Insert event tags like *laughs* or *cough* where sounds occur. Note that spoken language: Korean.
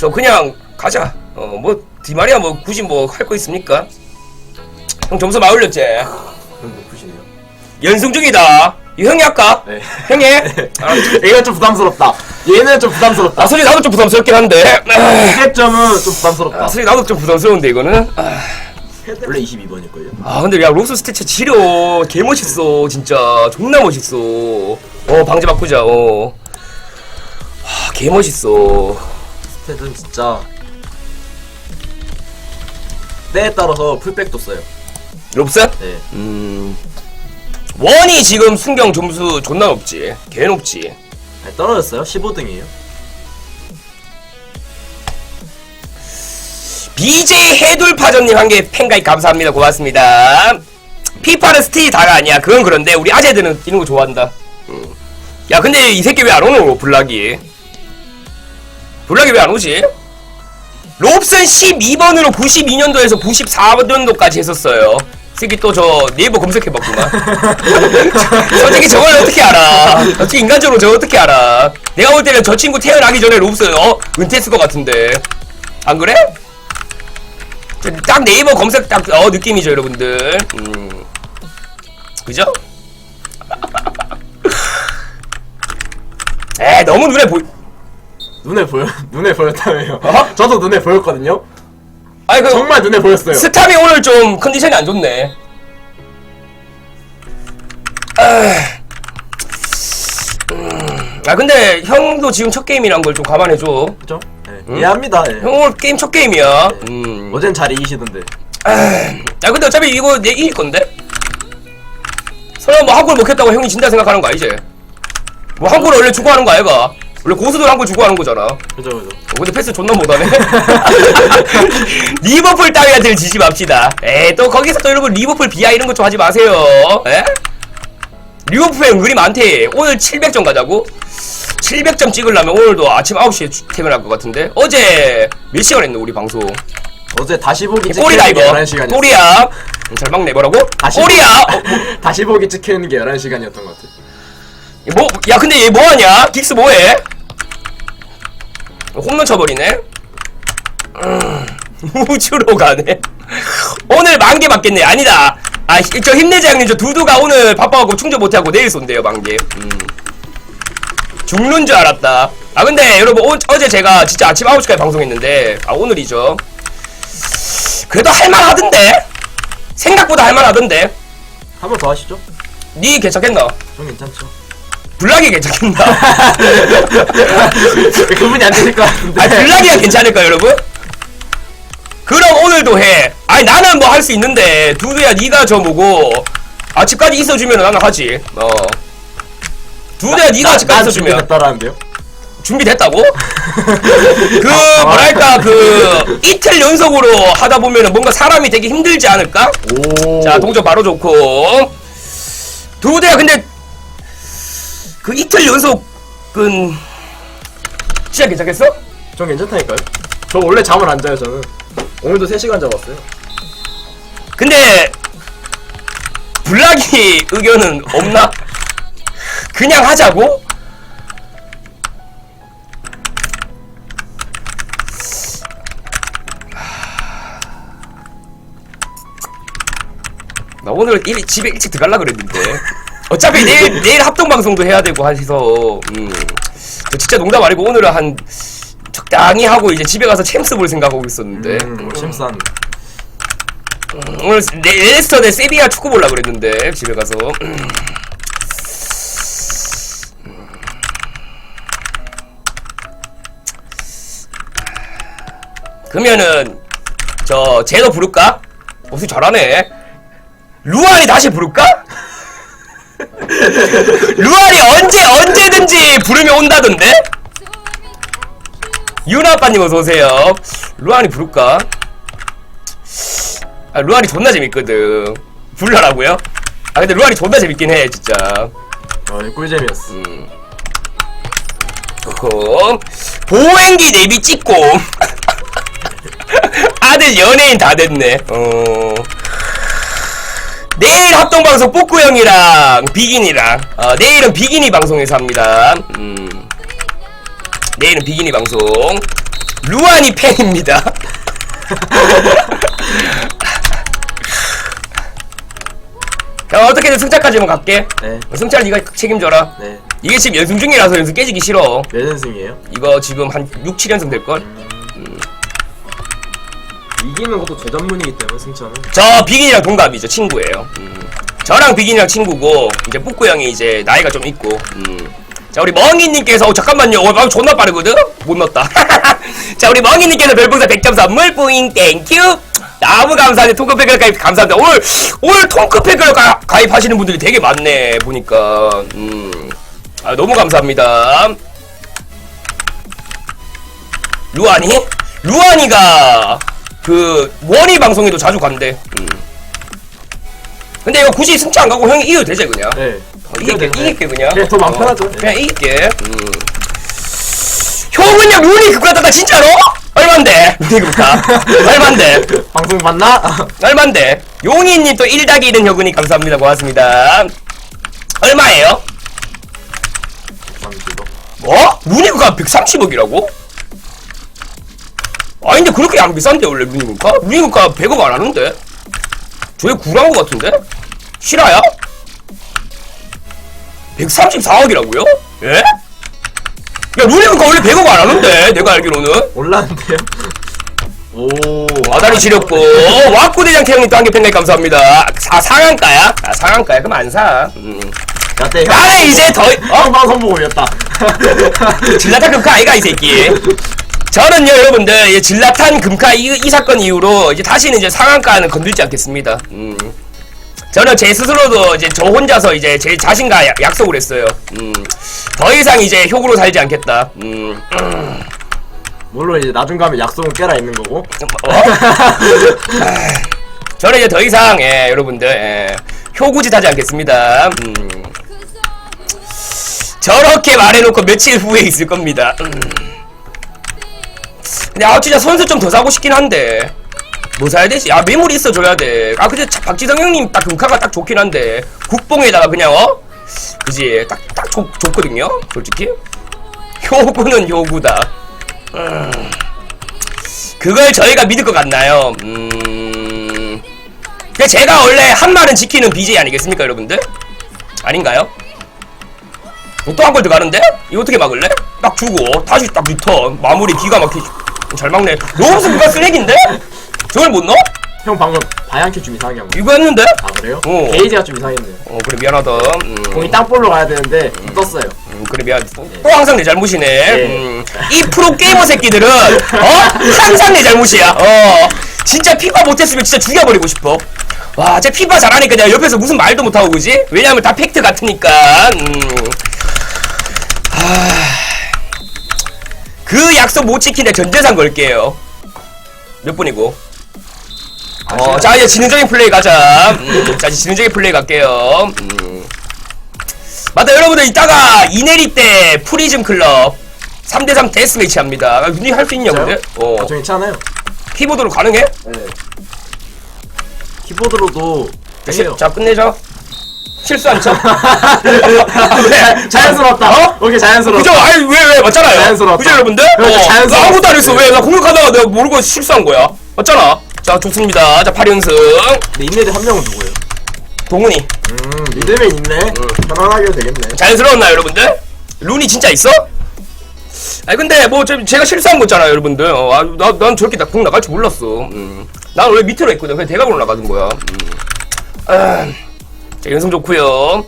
저 그냥 가자. 어, 뭐, 디마리아 뭐 굳이 뭐 할 거 있습니까? 형 점수 많이 올렸지? 그럼 높으시네요. 연승 중이다. 이 형이 할까? 네. 형이? 아, *laughs* 얘가 좀 부담스럽다. 얘는 좀 부담스럽다. 아, 솔직히 나도 좀 부담스럽긴 한데. 200점은 좀 부담스럽다. 아, 솔직히 나도 좀 부담스러운데, 이거는. 아, 원래 22번일걸요? 아, 근데 야, 록스 스태치 지려. 개 멋있어. 진짜. 존나 멋있어. 어, 방제 바꾸자. 어. 아, 개 멋있어. 스탯은 진짜 때에 따라서 풀백도 써요. 롭스? 네. 음. 원이 지금 순경 점수 존나 높지. 개 높지. 아니, 떨어졌어요? 15등이에요. BJ 해돌파전님 한 개 팬가입 감사합니다. 고맙습니다. 피파는 스틸이 다가 아니야. 그건 그런데 우리 아재들은 이런 거 좋아한다. 음. 야 근데 이 새끼 왜 안 오노 블락이? 블락이 왜 안 오지? 롭슨 12번으로 92년도에서 94년도까지 했었어요. 이 새끼 또 저 네이버 검색해봤구만. *laughs* 솔직히 저걸 어떻게 알아? 어떻게 인간적으로 저걸 어떻게 알아? 내가 볼 때는 저 친구 태어나기 전에 롭슨 어 은퇴했을 것 같은데 안 그래? 저딱 네이버 검색 딱 어 느낌이죠 여러분들. 음. 그죠? *laughs* 에 너무 눈에 보이. 눈에 보여, *laughs* 눈에 보였다며요. 어? 저도 눈에 보였거든요. 아니 그 정말 눈에 보였어요. 스탑이 오늘 좀 컨디션이 안 좋네. 아, 근데 형도 지금 첫 게임이란 걸 좀 감안해줘. 그죠? 네. 이해합니다. 예. 형 오늘 게임 첫 게임이야. 음. 어젠 잘 이기시던데. 아 근데 어차피 이거 내 이길 건데? 설마 뭐 한골 먹혔다고 형이 진다 생각하는 거 아니지? 뭐 한골 원래 주고 하는 거 아이가? 원래 고수들 한골 주고 하는 거잖아. 어, 그죠, 그죠. 근데 패스 존나 못하네. *laughs* 리버풀 따위한테 지지 맙시다. 에이 또 거기서 또 여러분 리버풀 비하 이런 거 좀 하지 마세요. 에? 리버풀에 은근히 많대. 오늘 700점 가자고? 700점 찍으려면 오늘도 아침 9시에 주- 퇴근할 것 같은데? 어제 몇 시간 했노 우리 방송? 어제 다시 보기 꼬리다 찍히는 게 이거 11시간이었어요. 꼬리야 음, 잘 막내 뭐라고? 다시 꼬리야 보기, *laughs* 다시 보기 찍히는 게 11시간이었던 것 같아요. 뭐, 야 근데 얘 뭐하냐? 긱스 뭐해? 홈런 쳐버리네 음, *laughs* 우주로 가네 오늘 만개 맞겠네 아니다 아 저 힘내자 형님 저 두두가 오늘 바빠갖고 충전 못하고 내일 쏜대요 만개 음. 죽는 줄 알았다 아 근데 여러분 오, 어제 제가 진짜 아침 9시까지 방송했는데 아 오늘이죠 그래도 할만 하던데 생각보다 할만 하던데 한 번 더 하시죠. 니 괜찮겠나? 좀 괜찮죠. 블락이 괜찮겠나? *laughs* 그분이 안 되실 것 같은데. 아 블락이가 괜찮을까 여러분? 그럼 오늘도 해. 아니 나는 뭐 할 수 있는데 두두야 네가 저 뭐고 아침까지 있어주면 나는 하지. 어. 두두야 네가 아침까지 있어주면 됐다라는데요? 준비됐다고? *laughs* 그 뭐랄까 그 이틀 연속으로 하다 보면은 뭔가 사람이 되게 힘들지 않을까? 오. 자 동전 바로 좋고 두두야 근데 그 이틀 연속은 진짜 괜찮겠어? 전 괜찮다니까요. 저 원래 잠을 안 자요, 저는. 오늘도 3시간 잡았어요. 근데 블락이 의견은 없나? 그냥 하자고? 나 오늘 일, 집에 일찍 들어갈라 그랬는데 어차피 내일 내일 합동 방송도 해야 되고 해서 음. 저 진짜 농담 아니고 오늘은 한 적당히 하고 이제 집에 가서 챔스 볼 생각하고 있었는데 음, 심산. 오늘 내 레스터 대 세비야 축구 보려 그랬는데 집에 가서 그러면은 저 제도 부를까? 어수 잘하네. 루안이 다시 부를까? 루안이 언제 언제든지 부르면 온다던데? 유나 아빠님 어서 오세요. 루안이 부를까? 아, 루안이 존나 재밌거든. 불러라고요? 아, 근데 루안이 존나 재밌긴 해, 진짜. 어, 꿀잼이었어. 음. 좋고. 보행기 내비 찍고. *laughs* 아들 연예인 다 됐네. 어. 내일 합동방송 뿌꾸 형이랑 비기니랑. 어, 내일은 비기니 방송에서 합니다. 음. 내일은 비기니 방송. 루안이 팬입니다. *laughs* 야, 어떻게든 승차까지만 갈게. 네. 승차를 네가 책임져라. 네. 이게 지금 연승 중이라서 연승 깨지기 싫어. 몇 연승이에요? 이거 지금 한 6, 7연승 될걸? 이기는 것도 제 전문이기 때문에 승차는. 저 비긴이랑 동갑이죠. 친구예요. 음. 저랑 비긴이랑 친구고, 이제 뿌꾸 형이 이제 나이가 좀 있고, 음. 자, 우리 멍이님께서, 어, 잠깐만요. 어, 마음 존나 빠르거든? 못 넣었다. *laughs* 자, 우리 멍이님께서 별풍선 100점 선물, 뿌잉, 땡큐! 너무 감사한데, 통크팩을 가입, 감사합니다. 오늘, 오늘 가, 가입하시는 분들이 되게 많네, 보니까. 음. 아, 너무 감사합니다. 루아니? 루아니가 그 원희 방송에도 자주 간대. 음. 근데 이거 굳이 승차 안 가고 형이 이겨도 되지 그냥. 네. 어, 이길게 이길게 그냥. 네, 더 마음 어, 편하죠. 그냥 이길게. 음. 형은요 루니 그거 땄다 진짜로? 얼만데? 루니 그거 *laughs* 얼만데? *laughs* 방송 봤나? *laughs* 얼만데? 용희님 또 1다기 1은 혁은이 감사합니다 고맙습니다. 얼마예요? 30억. 뭐? 루니가 130억이라고? 아 근데 그렇게 안 비싼데 원래 루니가? 루니가 100억 안 하는데? 저게 구라인 것 같은데? 실화야? 134억이라고요? 예? 야 루니가 원래 100억 안 하는데 내가 알기로는 올랐는데요? 오. 와다리 지렸고 와꾸대장 태형님 또 한개 팬가입 감사합니다 아 상한가야? 아 상한가야? 그럼 안사 음. 야때. 나는 이제 더 어? 방송 보고 올렸다. *laughs* 질라탄 금카 아이가 이 새끼. 저는요 여러분들 이 질라탄 금카 이, 이 사건 이후로 이제 다시는 이제 상한가는 건들지 않겠습니다. 음. 저는 제 스스로도 이제 저 혼자서 이제 제 자신과 야- 약속을 했어요. 음. 더 이상 이제 효구로 살지 않겠다. 음. 물론 이제 나중 가면 약속은 깨라 있는 거고. 어? *laughs* 저는 이제 더 이상 예, 여러분들 예, 효구짓 하지 않겠습니다. 음. 저렇게 말해놓고 며칠 후에 있을 겁니다. 음. 근데 아 진짜 선수 좀 더 사고 싶긴 한데 뭐 사야 되지? 아 매물이 있어줘야 돼. 아 근데 차- 박지성 형님 딱 금카가 딱 좋긴 한데 국뽕에다가 그냥 어 그지 딱 딱 좋거든요. 솔직히 효구는 효구다. 음. 그걸 저희가 믿을 것 같나요? 음. 근데 제가 원래 한 말은 지키는 BJ 아니겠습니까, 여러분들? 아닌가요? 또한골 들어가는데? 이거 어떻게 막을래? 딱 주고 다시 딱 리턴 마무리 기가 막히지 잘 막네 너무 누가 쓰레기인데? 저걸 못 넣어? 형 방금 바양캐 좀 이상하게 한 거. 이거 했는데? 아 그래요? 어. 게이지가 좀 이상했네요. 어 그래 미안하다 음, 공이 땅볼로 가야 되는데 떴어요. 음, 그래 미안 또, 또 항상 내 잘못이네 네. 음, 이 프로게이머 새끼들은 어? 항상 내 잘못이야 어 진짜 피파 못했으면 진짜 죽여버리고 싶어 와, 쟤 피파 잘하니까 내가 옆에서 무슨 말도 못하고 그지? 왜냐면 다 팩트 같으니까. 음. 하... 그 약속 못 지키는데 전재산 걸게요. 몇 분이고? 어, 자 이제 지능적인 플레이 가자. 음, 자 이제 지능적인 플레이 갈게요. 음. 맞다 여러분들 이따가 이내리 때 프리즘 클럽 3대3 데스매치 합니다. 아, 윤희 할수 있냐 근데? 어. 아, 저 괜찮아요. 키보드로 가능해? 네. 키보드로도 돼요. 자 끝내자. 실수 안 쳐. 왜? 자연스럽다. 어? 오케이 자연스럽다. 그죠? 아니 왜 왜 맞잖아요. 자연스럽다. 그죠 여러분들? 그렇죠, 어, 자연스럽다. 나 아무것도 안 했어. 왜? 나 공격하다가 내가 모르고 실수한 거야. 맞잖아. 자 좋습니다. 자 8연승 근데 인내대 한 명은 누구예요? 동훈이 음 리드맨 있네. 편안하게 해도 되겠네. 자연스러웠나요 여러분들? 룬이 진짜 있어? 아니 근데 뭐 제, 제가 실수한 거잖아요 여러분들. 어, 아, 나, 난 저렇게 낙공 나갈 줄 몰랐어. 음. 난 원래 밑으로 했거든. 그냥 대각으로 나가는 거야. 음. 아, 자 연승 좋고요.